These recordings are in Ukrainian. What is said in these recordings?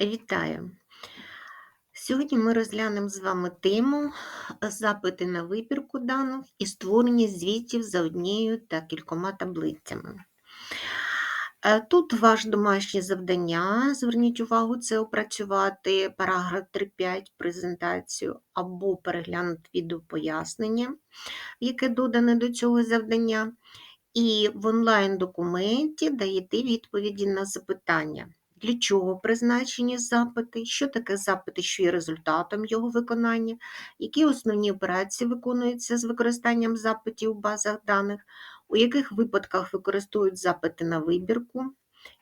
Вітаю! Сьогодні ми розглянемо з вами тему запити на вибірку даних і створення звітів за однією та кількома таблицями. Е, Тут ваше домашнє завдання, зверніть увагу, це опрацювати параграф 3.5 презентацію або переглянути відео пояснення, яке додане до цього завдання. І в онлайн-документі даєте відповіді на запитання. Для чого призначені запити, що таке запити, що є результатом його виконання, які основні операції виконуються з використанням запитів у базах даних, у яких випадках використовують запити на вибірку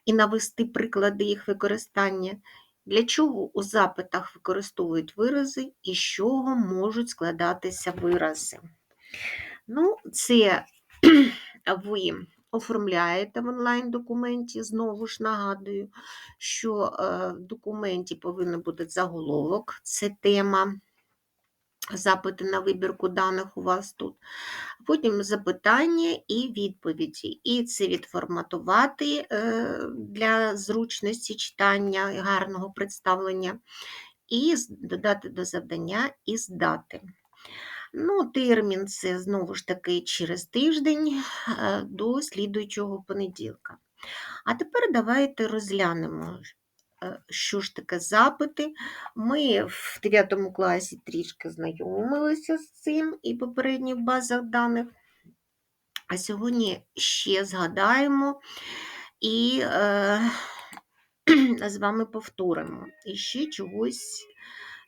і навести приклади їх використання, для чого у запитах використовують вирази і з чого можуть складатися вирази. Ну, це ви оформляєте в онлайн-документі. Знову ж нагадую, що е, в документі повинен бути заголовок, це тема. Запити на вибірку даних у вас тут, потім запитання і відповіді. І це відформатувати е, для зручності читання гарного представлення, і додати до завдання і здати. Ну, термін це знову ж таки через тиждень е, до слідуючого понеділка. А тепер давайте розглянемо, е, що ж таке запити. Ми в 9 класі трішки знайомилися з цим і попередніх базах даних. А сьогодні ще згадаємо і е, з вами повторимо. І ще чогось,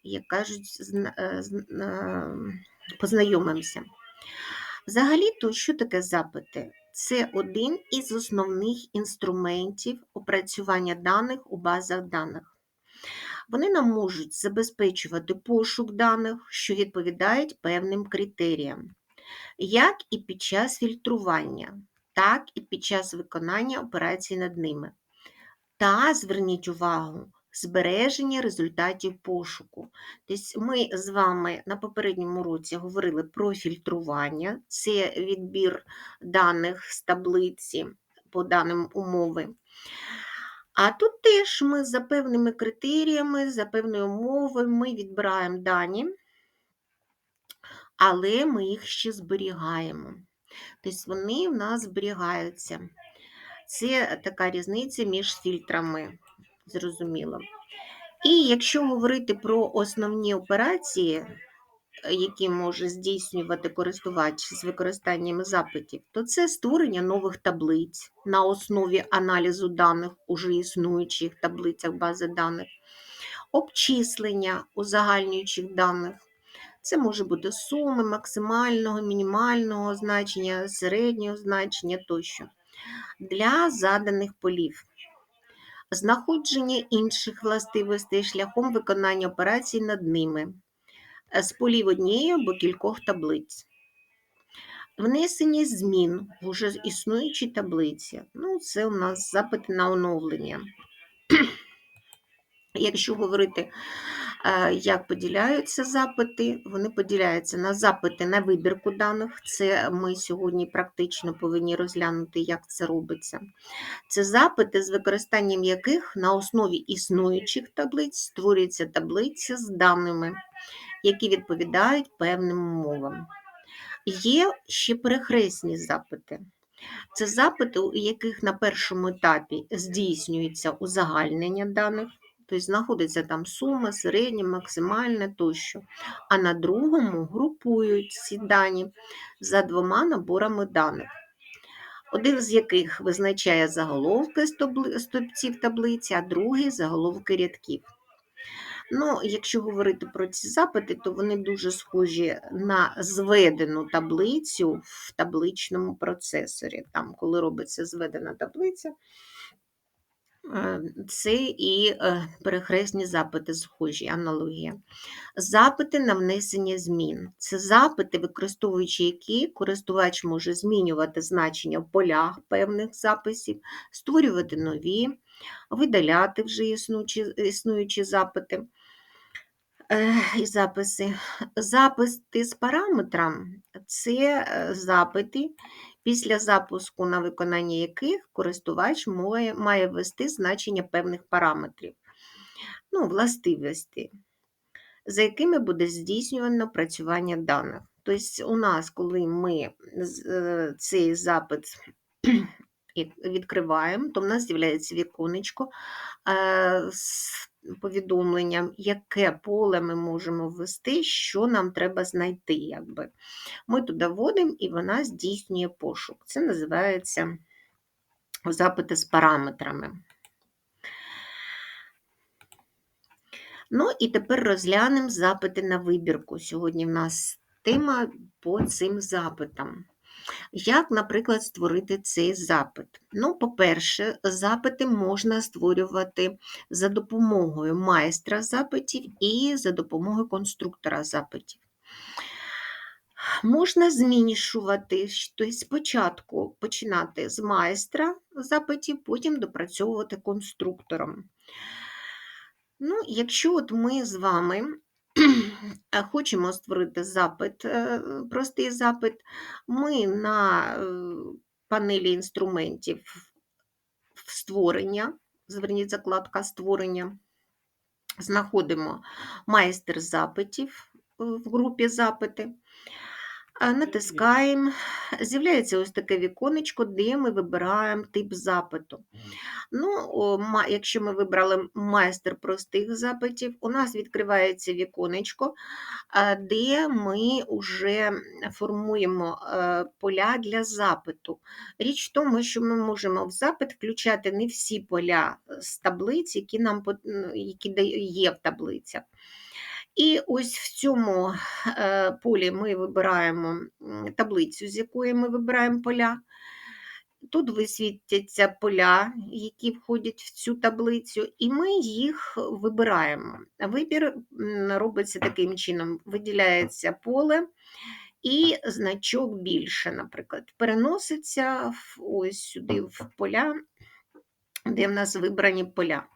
як кажуть, з, е, з, е, познайомимося. Взагалі-то, що таке запити? Це один із основних інструментів опрацювання даних у базах даних. Вони нам можуть забезпечувати пошук даних, що відповідають певним критеріям, як і під час фільтрування, так і під час виконання операцій над ними. Та зверніть увагу, збереження результатів пошуку. Тобто Ми з вами на попередньому році говорили про фільтрування, це відбір даних з таблиці по даним умови. А тут теж ми за певними критеріями, за певною умовою ми відбираємо дані, але ми їх ще зберігаємо. Тобто вони в нас зберігаються. Це така різниця між фільтрами зрозуміло. І якщо говорити про основні операції, які може здійснювати користувач з використанням запитів, то це створення нових таблиць на основі аналізу даних уже існуючих таблицях бази даних, обчислення узагальнюючих даних. Це може бути суми максимального, мінімального значення, середнього значення тощо для заданих полів знаходження інших властивостей шляхом виконання операцій над ними е, з полів однієї або кількох таблиць. Внесення змін в уже існуючі таблиці. Ну, Це у нас запити на оновлення. Якщо говорити Е, як поділяються запити? Вони поділяються на запити на вибірку даних. Це ми сьогодні практично повинні розглянути, як це робиться. Це запити, з використанням яких на основі існуючих таблиць створюється таблиця з даними, які відповідають певним умовам. Є ще перехресні запити. Це запити, у яких на першому етапі здійснюється узагальнення даних. Тобто знаходиться там сума, середня, максимальна тощо. А на другому групують ці дані за двома наборами даних, один з яких визначає заголовки стовпців таблиці, а другий заголовки рядків. Ну, Якщо говорити про ці запити, то вони дуже схожі на зведену таблицю в табличному процесорі. Там, коли робиться зведена таблиця, це і е, перехресні запити схожі, аналогія. Запити на внесення змін. Це запити, використовуючи які користувач може змінювати значення в полях певних записів, створювати нові, видаляти вже існуючі, існуючі запити. Е, і записи. Запити з параметром це запити, після запуску, на виконання яких користувач має ввести значення певних параметрів. ну, властивості, за якими буде здійснювано працювання даних. Тобто, у нас, коли ми е, цей запит відкриваємо, то в нас з'являється віконечко е, з повідомленням, яке поле ми можемо ввести, що нам треба знайти. Якби. Ми туди вводимо і вона здійснює пошук. Це називається запити з параметрами. Ну і тепер розглянемо запити на вибірку. Сьогодні в нас тема по цим запитам. Як, наприклад, створити цей запит? Ну, по-перше, запити можна створювати за допомогою майстра запитів і за допомогою конструктора запитів. Можна змішувати, тобто спочатку починати з майстра запитів, потім допрацьовувати конструктором. Ну, якщо от ми з вами хочемо створити запит, е, простий запит, ми на е, панелі інструментів створення, зверніть закладка створення, знаходимо майстер запитів е, в групі запити. Натискаємо, з'являється ось таке віконечко, де ми вибираємо тип запиту. Ну, якщо ми вибрали майстер простих запитів, у нас відкривається віконечко, де ми вже формуємо е, поля для запиту. Річ в тому, що ми можемо в запит включати не всі поля з таблиць, які нам які є в таблицях. І ось в цьому е, полі ми вибираємо таблицю, з якої ми вибираємо поля. Тут висвітяться поля, які входять в цю таблицю, і ми їх вибираємо. Вибір робиться таким чином: виділяється поле і значок більше, наприклад, переноситься ось сюди в поля, де в нас вибрані поля.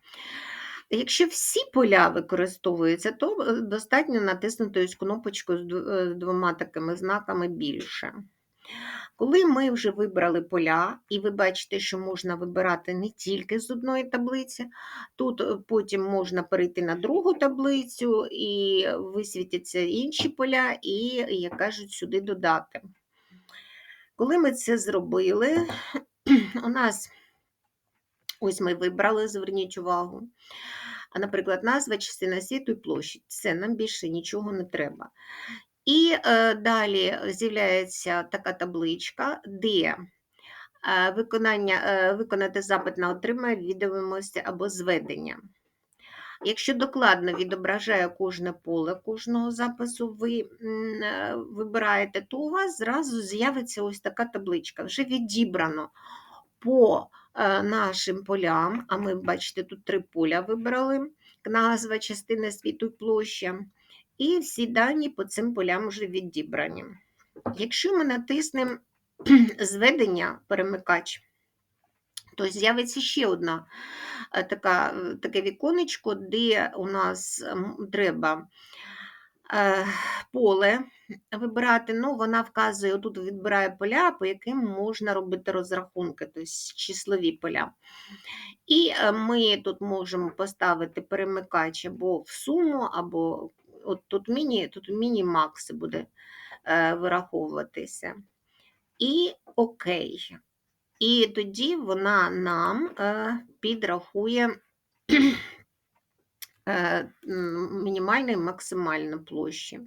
Якщо всі поля використовуються, то е, достатньо натиснути ось кнопочку з е, двома такими знаками більше. Коли ми вже вибрали поля, і ви бачите, що можна вибирати не тільки з одної таблиці, тут е, потім можна перейти на другу таблицю і висвітяться інші поля, і, як кажуть, сюди додати. Коли ми це зробили, у нас ось ми вибрали, зверніть увагу. А, наприклад, назва, частина світу і площадь. Все, нам більше нічого не треба. І е, далі з'являється така табличка, де е, виконання, е, виконати запит на отримання відомості або зведення. Якщо докладно відображає кожне поле кожного запису, ви е, вибираєте, то у вас зразу з'явиться ось така табличка. Вже відібрано по нашим полям, а ми, бачите, тут три поля вибрали: назва, частина світу і площа. І всі дані по цим полям вже відібрані. Якщо ми натиснемо зведення перемикач, то з'явиться ще одна е, така, е, таке віконечко, де у нас треба е, поле вибирати. Ну, вона вказує, тут відбирає поля, по яким можна робити розрахунки, тобто числові поля. І е, ми тут можемо поставити перемикач або в суму, або от тут міні, тут міні-макс буде е, вираховуватися. І окей. І тоді вона нам е, підрахує м, мінімальну і максимальну площі.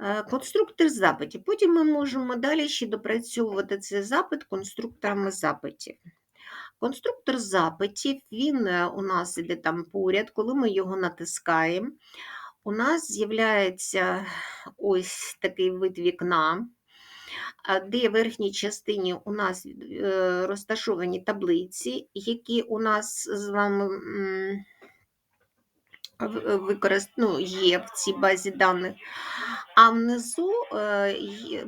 Е, Конструктор запитів. Потім ми можемо далі ще допрацьовувати цей запит конструкторами запитів. Конструктор запитів, він е, у нас іде там поряд, коли ми його натискаємо, у нас з'являється ось такий вид вікна, де в верхній частині у нас е, розташовані таблиці, які у нас з вами ну, є в цій базі даних. А внизу е,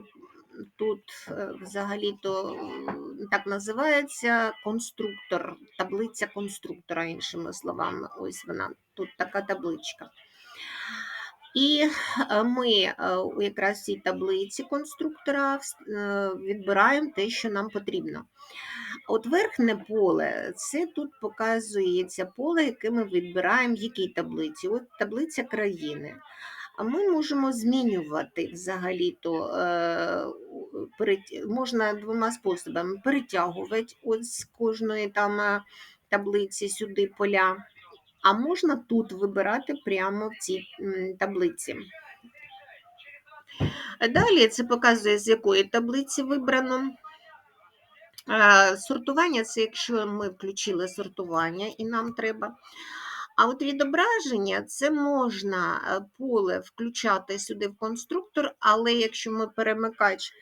тут е, взагалі-то так називається конструктор, таблиця конструктора, іншими словами. Ось вона, тут така табличка. І е, ми у якраз цій таблиці конструктора відбираємо те, що нам потрібно. От верхнє поле це тут показується поле, яке ми відбираємо в якій таблиці. От таблиця країни. А ми можемо змінювати взагалі-то е, можна двома способами перетягувати от з кожної там е, таблиці сюди поля, а можна тут вибирати прямо в цій таблиці. Далі це показує, з якої таблиці вибрано. Е, Сортування це якщо ми включили сортування і нам треба. А от відображення це можна е, поле включати сюди в конструктор, але якщо ми перемикач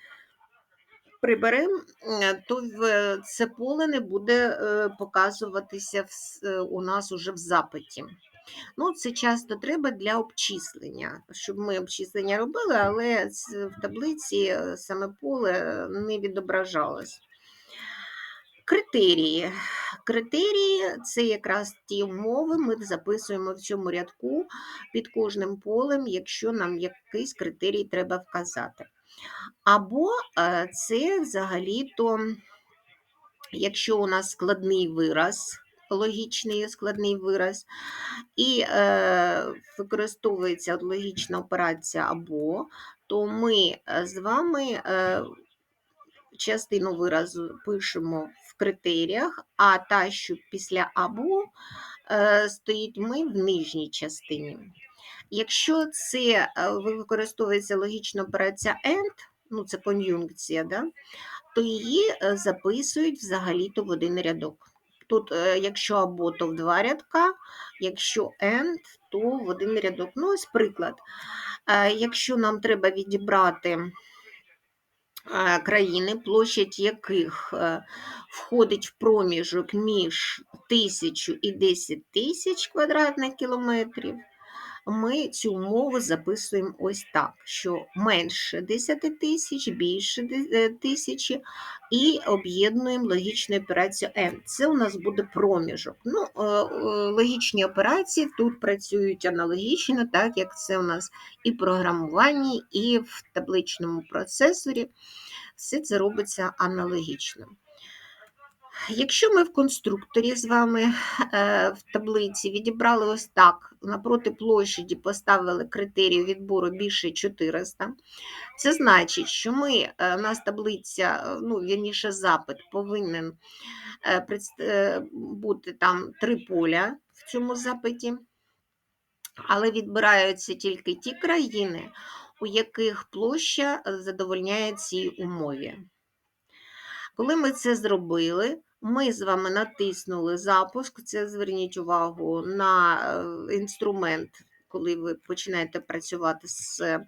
приберемо, е, то це поле не буде е, показуватися е, у нас уже в запиті. Ну, це часто треба для обчислення, щоб ми обчислення робили, але в таблиці е, саме поле е, не відображалось. Критерії. Критерії це якраз ті умови, ми записуємо в цьому рядку під кожним полем, якщо нам якийсь критерій треба вказати. Або е, це взагалі-то, якщо у нас складний вираз, логічний складний вираз, і е, використовується логічна операція або, то ми е, з вами е, частину виразу пишемо критеріях, а та, що після або е, стоїть ми в нижній частині. Якщо це е, використовується логічна операція AND, ну це кон'юнкція, да, то її е, записують взагалі-то в один рядок. Тут, якщо або, то в два рядка, якщо AND, то в один рядок. Ну, ось приклад. Якщо нам треба відібрати країни, площадь яких е, входить в проміжок між тисячу і 10 тисяч квадратних кілометрів, ми цю умову записуємо ось так, що менше 10 тисяч, більше е, тисячі, і об'єднуємо логічну операцію N. Це у нас буде проміжок. Ну, е, е, логічні операції тут працюють аналогічно, так як це у нас і в програмуванні, і в табличному процесорі. Все це робиться аналогічно. Якщо ми в конструкторі з вами е, в таблиці відібрали ось так, напроти площаді поставили критерію відбору більше 400, це значить, що ми, е, у нас таблиця, е, ну, вірніше, запит повинен бути там три поля в цьому запиті, але відбираються тільки ті країни, у яких площа задовольняє цій умові. Коли ми це зробили, ми з вами натиснули запуск. Це зверніть увагу на е, інструмент, коли ви починаєте працювати з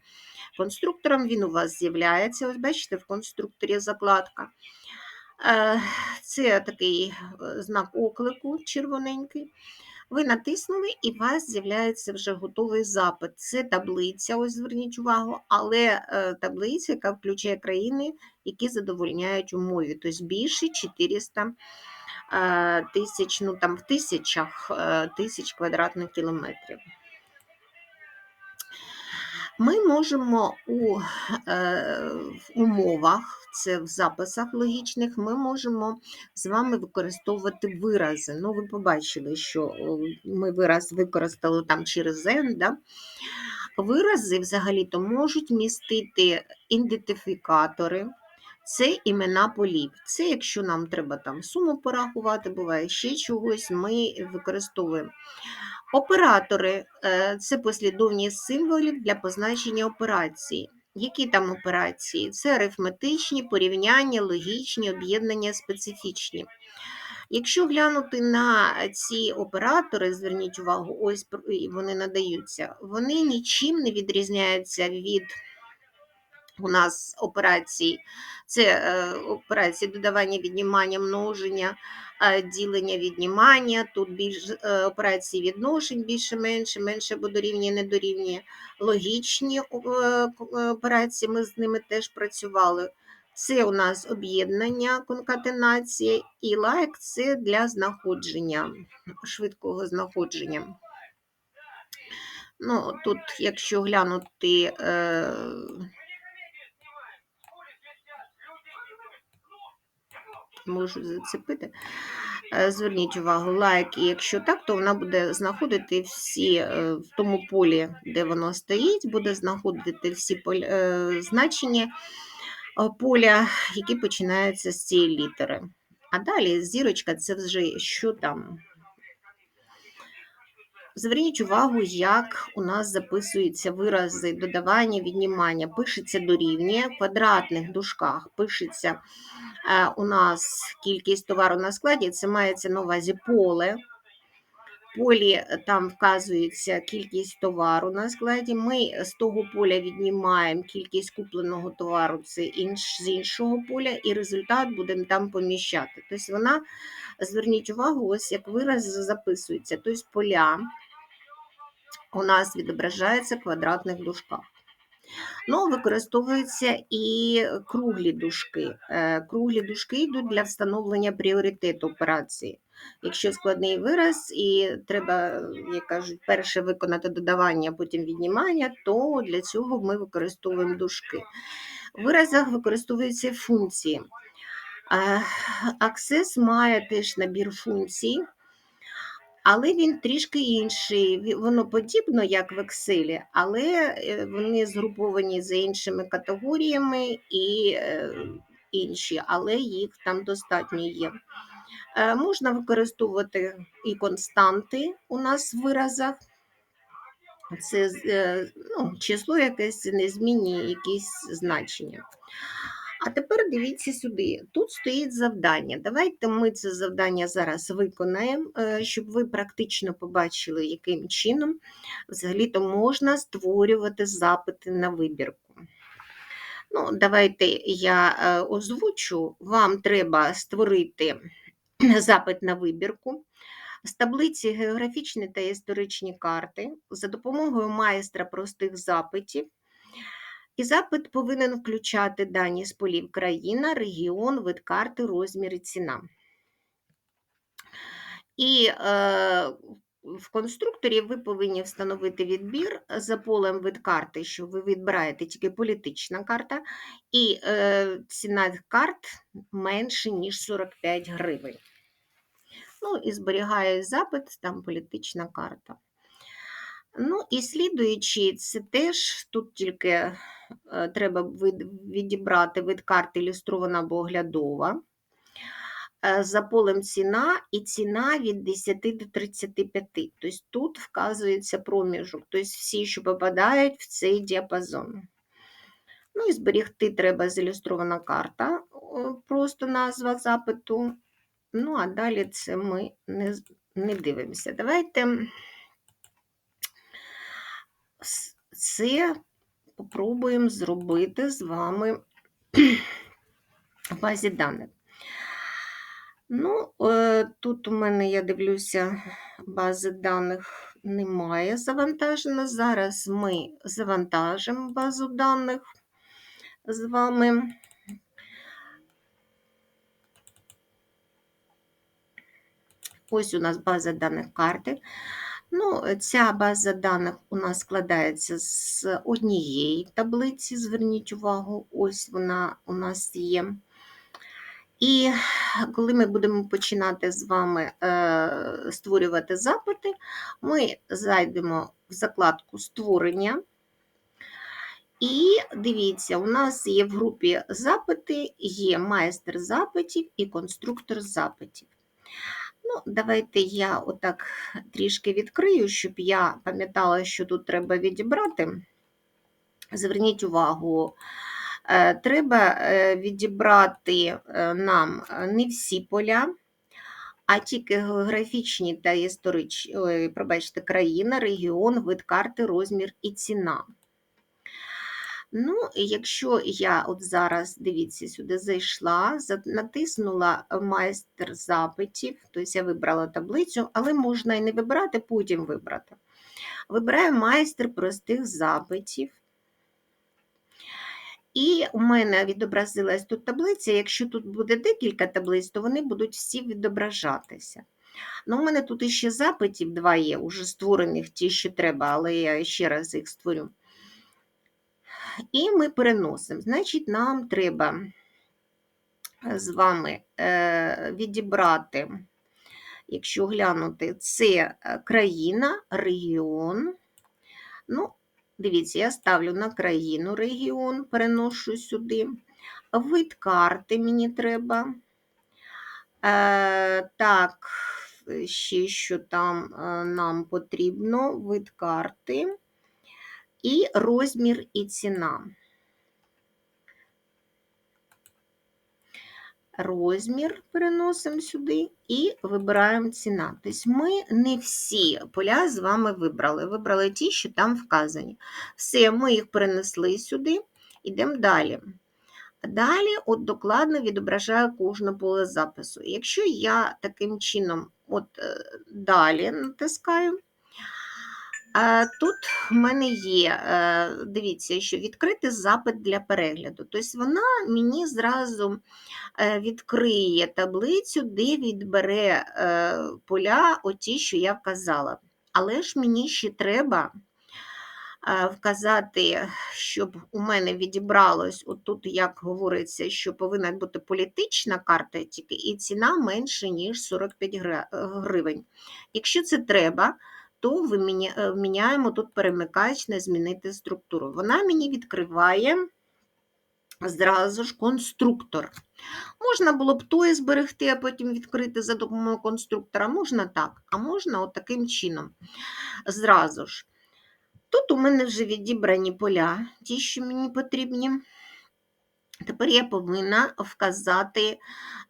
конструктором, він у вас з'являється. Ось бачите, в конструкторі закладка. Е, Це такий е, знак оклику червоненький. Ви натиснули, і у вас з'являється вже готовий запит. Це таблиця, ось зверніть увагу, але е, таблиця, яка включає країни, які задовольняють умові, тобто більше 400 е, тисяч, ну там в тисячах е, тисяч квадратних кілометрів. Ми можемо у е, в умовах, це в записах логічних, ми можемо з вами використовувати вирази. Ну, ви побачили, що ми вираз використали там через N, да? Вирази взагалі-то можуть містити ідентифікатори, це імена полів. Це якщо нам треба там суму порахувати, буває ще чогось, ми використовуємо. Оператори е, це послідовність символів для позначення операції. Які там операції? Це арифметичні, порівняння, логічні, об'єднання, специфічні. Якщо глянути на ці оператори, зверніть увагу, ось вони надаються, вони нічим не відрізняються від у нас операцій. Це е, операції додавання, віднімання, множення, е, ділення, віднімання. Тут більш е, операції відношень більше-менше, менше або дорівнює, не дорівнює. Логічні операції, ми з ними теж працювали. Це у нас об'єднання, конкатенація, і лайк це для знаходження, швидкого знаходження. Ну, тут, якщо глянути, е, можу зацепити. Е, Зверніть увагу, лайк, і якщо так, то вона буде знаходити всі е, в тому полі, де воно стоїть, буде знаходити всі е, значення поля, які починаються з цієї літери. А далі зірочка це вже що там? Зверніть увагу, як у нас записуються вирази додавання, віднімання. Пишеться дорівнює, в квадратних дужках пишеться е, у нас кількість товару на складі, це мається на увазі поле. Полі е, там вказується кількість товару на складі. Ми з того поля віднімаємо кількість купленого товару це інш, з іншого поля, і результат будемо там поміщати. Тобто вона, зверніть увагу, ось як вираз записується. Тобто поля у нас відображається квадратних дужках. Ну, використовуються і круглі дужки. Е, Круглі дужки йдуть для встановлення пріоритету операції. Якщо складний вираз і треба, як кажуть, перше виконати додавання, потім віднімання, то для цього ми використовуємо дужки. В виразах використовуються функції. Е, Access має теж набір функцій, але він трішки інший. Воно подібно, як в Excel, але е, вони згруповані за іншими категоріями і е, інші, але їх там достатньо є. Е, Можна використовувати і константи у нас в виразах. Це ну, число якесь незмінні якісь значення. А тепер дивіться сюди. Тут стоїть завдання. Давайте ми це завдання зараз виконаємо, е, щоб ви практично побачили, яким чином взагалі-то можна створювати запити на вибірку. Ну, давайте я е, озвучу. Вам треба створити запит на вибірку з таблиці географічні та історичні карти за допомогою майстра простих запитів. І запит повинен включати дані з полів країна, регіон, вид карти, розмір і ціна. І е, в конструкторі ви повинні встановити відбір за полем вид карти, що ви відбираєте тільки політична карта, і е, ціна карт менше, ніж 45 гривень. Ну, і зберігає запит, там політична карта. Ну, і слідуючи, це теж тут тільки е, треба відібрати вид карти ілюстрована або оглядова. Е, За полем ціна і ціна від 10 до 35. Тобто тут вказується проміжок, тобто всі, що попадають в цей діапазон. Ну і зберігти треба зілюстрована карта, просто назва запиту. Ну, а далі це ми не, не дивимося. Давайте це попробуємо зробити з вами в базі даних. Ну, е, тут у мене, я дивлюся, бази даних немає завантажено. Зараз ми завантажимо базу даних з вами. Ось у нас база даних карти. Ну, ця база даних у нас складається з однієї таблиці. Зверніть увагу, ось вона у нас є. І коли ми будемо починати з вами е, створювати запити, ми зайдемо в закладку створення. І дивіться, у нас є в групі запити, є майстер запитів і конструктор запитів. Ну, давайте я отак трішки відкрию, щоб я пам'ятала, що тут треба відібрати. Зверніть увагу, е, треба е, відібрати е, нам не всі поля, а тільки географічні та історичні, пробачте, країна, регіон, вид карти, розмір і ціна. Ну, якщо я от зараз, дивіться, сюди зайшла, натиснула майстер запитів, тобто я вибрала таблицю, але можна і не вибирати, потім вибрати. Вибираю майстер простих запитів. І у мене відобразилась тут таблиця. Якщо тут буде декілька таблиць, то вони будуть всі відображатися. Ну, у мене тут іще запитів два є, уже створених ті, що треба, але я ще раз їх створю. І ми переносимо. Значить, нам треба з вами е, відібрати, якщо глянути, це е, країна, регіон. Ну, дивіться, я ставлю на країну регіон, переношу сюди. Вид карти мені треба. Е, Так, ще що там е, нам потрібно, вид карти і розмір і ціна. Розмір переносимо сюди і вибираємо ціна. Тобто ми не всі поля з вами вибрали. Вибрали ті, що там вказані. Все, ми їх перенесли сюди, йдемо далі. Далі от докладно відображаю кожне поле запису. Якщо я таким чином от е, далі натискаю, тут в мене є, е, дивіться, що відкрити запит для перегляду. Тобто вона мені зразу відкриє таблицю, де відбере поля, оті, що я вказала. Але ж мені ще треба вказати, щоб у мене відібралось, отут, як говориться, що повинна бути політична карта тільки і ціна менше, ніж 45 гривень. Якщо це треба, то вміняємо тут перемикач на змінити структуру. Вона мені відкриває зразу ж конструктор. Можна було б той зберегти, а потім відкрити за допомогою конструктора. Можна так, а можна от таким чином. Зразу ж. Тут у мене вже відібрані поля, ті, що мені потрібні. Тепер я повинна вказати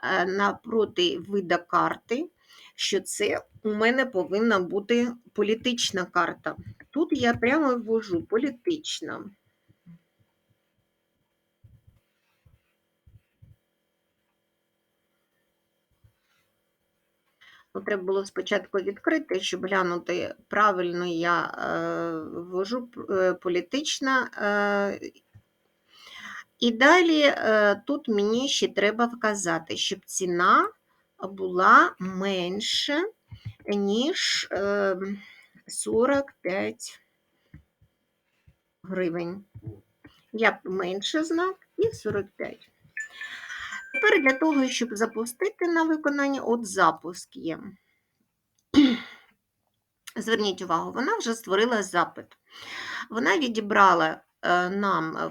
е, напроти вида карти, що це у мене повинна бути політична карта. Тут я прямо ввожу політична. Ну, Треба було спочатку відкрити, щоб глянути, правильно я е, ввожу е, політична. Е, і далі е, тут мені ще треба вказати, щоб ціна була менше, ніж е, 45 гривень. Я менше знак і 45. Тепер для того, щоб запустити на виконання, от запуск є. Зверніть увагу, вона вже створила запит. Вона відібрала нам е,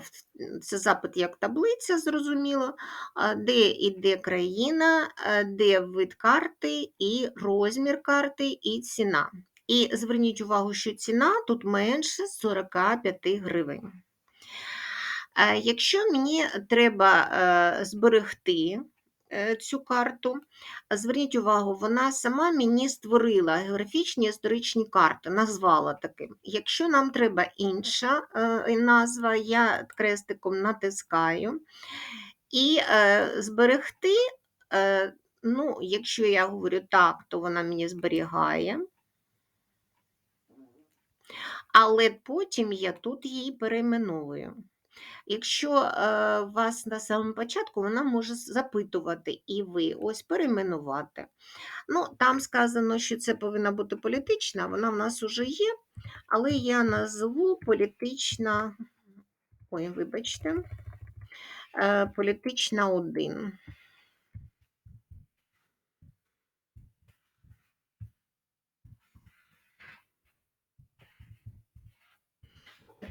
це запит як таблиця, зрозуміло, де іде країна, е, де вид карти, і розмір карти, і ціна. І зверніть увагу, що ціна тут менше 45 гривень. Е, якщо мені треба е, зберегти е, цю карту, зверніть увагу, вона сама мені створила географічні історичні карти, назвала таким. Якщо нам треба інша назва, я крестиком натискаю і зберегти, ну, якщо я говорю так, то вона мені зберігає. Але потім я тут її перейменовую. Якщо е, вас на самому початку, вона може запитувати і ви ось перейменувати. Ну, Там сказано, що це повинна бути політична, вона в нас вже є, але я назву політична, ой, вибачте, е, політична 1.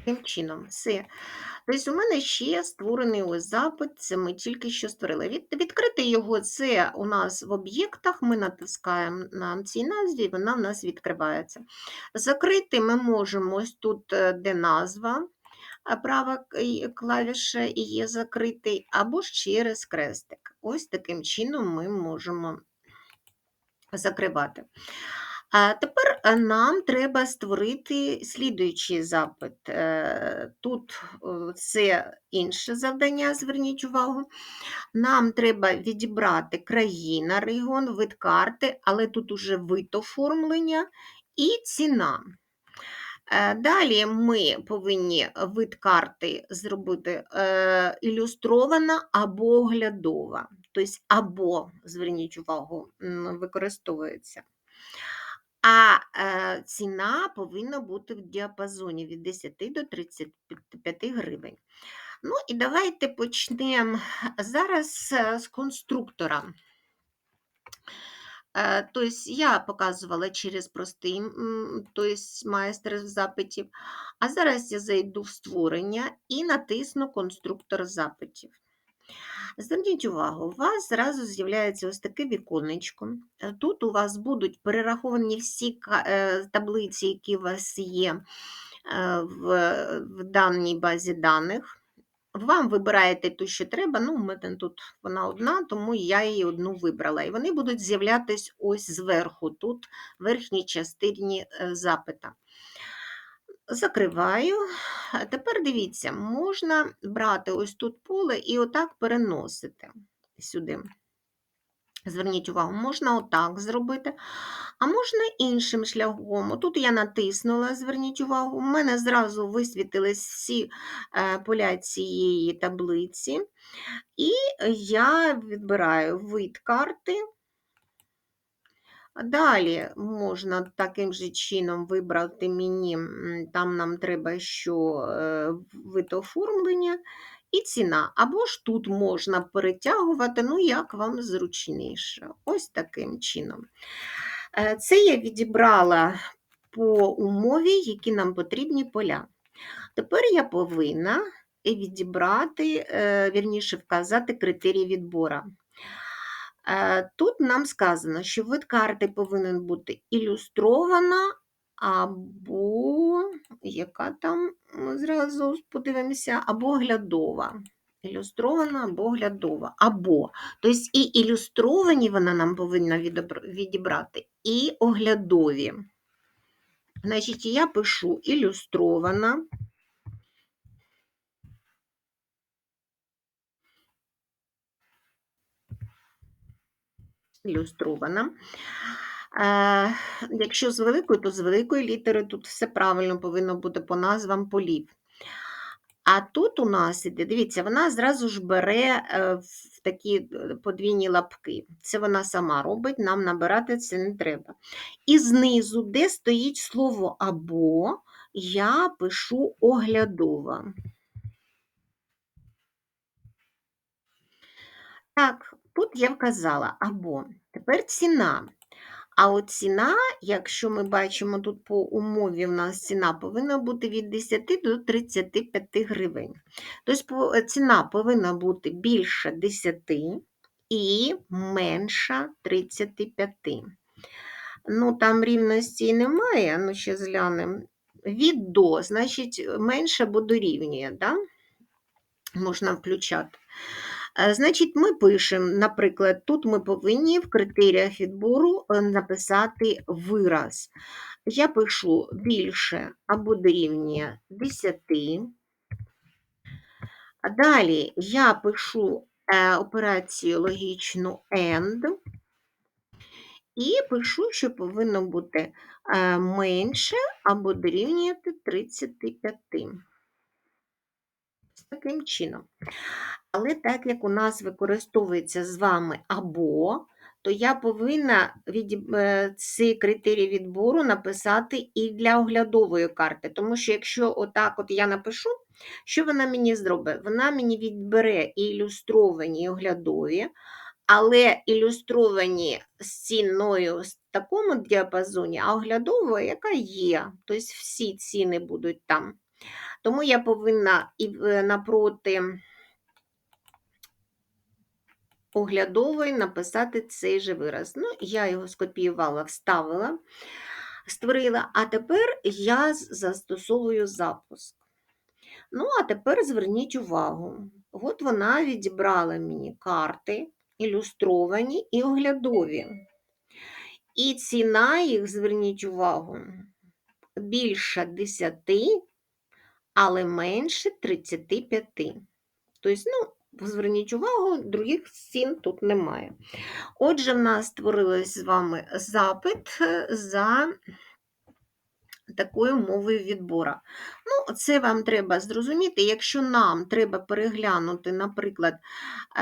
Таким чином, все. Тобто, у мене ще створений ось запит, це ми тільки що створили. Від, Відкрити його це у нас в об'єктах, ми натискаємо на цій назві, і вона в нас відкривається. Закрити ми можемо ось тут, е, де назва, права клавіша і є закритий, або ж через крестик. Ось таким чином ми можемо закривати. Тепер е, нам треба створити слідуючий запит. Е, тут це інше завдання, зверніть увагу. Нам треба відібрати країна, регіон, вид карти, але тут уже вид оформлення і ціна. Е, далі ми повинні вид карти зробити ілюстрована або оглядова. Тобто, або, зверніть увагу, використовується. А е, ціна повинна бути в діапазоні від 10 до 35 гривень. Ну і давайте почнемо зараз е, з конструктора. Тобто я показувала через простий тобто майстер запитів, а зараз я зайду в створення і натисну конструктор запитів. Зверніть увагу, у вас зразу з'являється ось таке віконечко. Е, тут у вас будуть перераховані всі е, таблиці, які у вас є е, в даній базі даних. Вам вибираєте ту, що треба. Ну, мене тут вона одна, тому я її одну вибрала. І вони будуть з'являтись ось зверху, тут в верхній частині запита. Закриваю. Тепер дивіться, можна брати ось тут поле і отак переносити сюди. Зверніть увагу, можна отак зробити, а можна іншим шляхом. Тут я натиснула, зверніть увагу, у мене зразу висвітились всі е, поля цієї таблиці, і я відбираю вид карти. Далі можна таким же чином вибрати мені, там нам треба що е, вид оформлення і ціна. Або ж тут можна перетягувати, ну, як вам зручніше. Ось таким чином. Е, це я відібрала по умові, які нам потрібні поля. Тепер я повинна відібрати, е, вірніше вказати критерії відбору. Е, тут нам сказано, що вид карти повинен бути ілюстрована або, яка там, ми зразу подивимося, або глядова. Ілюстрована або глядова. Або. Тобто і ілюстровані вона нам повинна відібрати, і оглядові. Значить, я пишу ілюстрована. Ілюстрована. Е, Якщо з великої, то з великої літери тут все правильно повинно бути по назвам полів. А тут у нас іде, дивіться, вона зразу ж бере е, в такі е, подвійні лапки. Це вона сама робить, нам набирати це не треба. І знизу, де стоїть слово або, я пишу оглядова. Так, тут я вказала або. Тепер ціна. А от ціна, якщо ми бачимо тут по умові, в нас ціна повинна бути від 10 до 35 гривень. Тобто е, ціна повинна бути більше 10 і менша 35. Ну, там рівності немає, ну ще зглянемо. Від до, значить, менше або дорівнює, да? можна включати. Е, значить, ми пишемо, наприклад, тут ми повинні в критеріях відбору е, написати вираз. Я пишу більше або дорівнює 10. Далі я пишу е, операцію логічну AND і пишу, що повинно бути менше або дорівнювати 35. Таким чином. Але так як у нас використовується з вами або, то я повинна від е, ці критерії відбору написати і для оглядової карти. Тому що, якщо отак от я напишу, що вона мені зробить? Вона мені відбере і ілюстровані і оглядові, але ілюстровані з ціною в такому діапазоні, а оглядовою, яка є. Тобто всі ціни будуть там. Тому я повинна і е, напроти оглядової написати цей же вираз. Ну, я його скопіювала, вставила, створила, а тепер я застосовую запуск. Ну, а тепер зверніть увагу. От вона відібрала мені карти, ілюстровані і оглядові. І ціна їх, зверніть увагу, більше 10, але менше 35. Тобто, ну, Зверніть увагу, других цін тут немає. Отже, в нас створилось з вами запит е, за такою мовою відбора. Ну, це вам треба зрозуміти. Якщо нам треба переглянути, наприклад,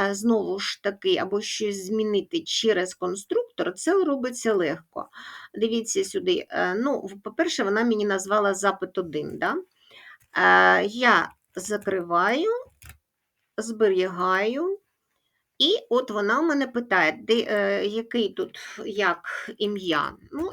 е, знову ж таки, або щось змінити через конструктор, це робиться легко. Дивіться сюди. е, Ну, по-перше, вона мені назвала запит 1. Да? Я закриваю, зберігаю. І от вона у мене питає, де, е, який тут як ім'я. Ну,